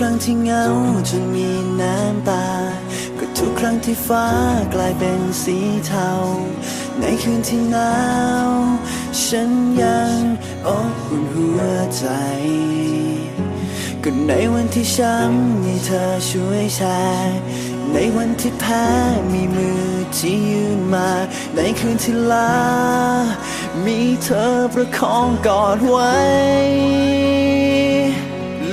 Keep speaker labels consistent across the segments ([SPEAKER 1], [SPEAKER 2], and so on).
[SPEAKER 1] ครั้งที่เหงาจนมีน้ำตา ก็ทุกครั้งที่ฟ้ากลายเป็นสีเทา ในคืนที่หนาว ฉันยังอบอุ่นหัวใจ ก็ในวันที่ช้ำมีเธอช่วยแชร์ในวันที่แพ้มีมือที่ยืนมา ในคืนที่ลา มีเธอประคองกอดไว้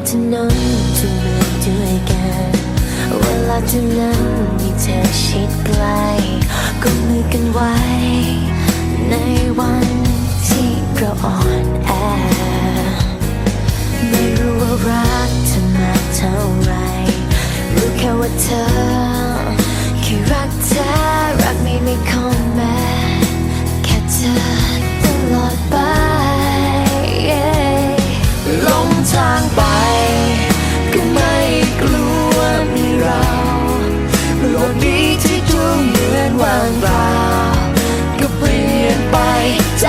[SPEAKER 2] นข้ามถนนทุกเมือด้วยกัน เวลาเท่านั้นมีเธอชิดใกล้ก็มือกันไว้ ในวันที่เราอ่อนแอ ไม่รู้ว่ารักเธอมาเท่าไหรรู้แค่ว่าเธอ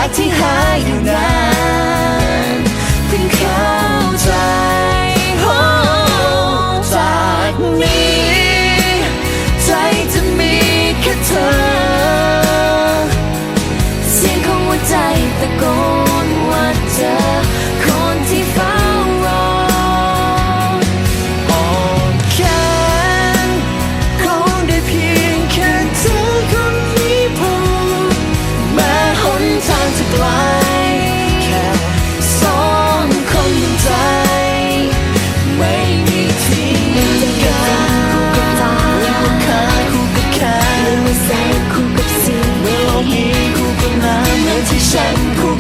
[SPEAKER 1] จากที่หาอยู่นาน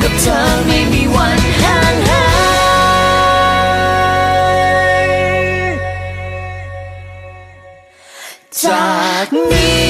[SPEAKER 1] กับ
[SPEAKER 2] เธ
[SPEAKER 1] อไม่มีวันห่างหายจากนี้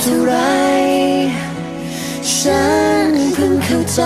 [SPEAKER 1] เท่าไร ฉัน
[SPEAKER 2] เพิ่งเข้า
[SPEAKER 1] ใจ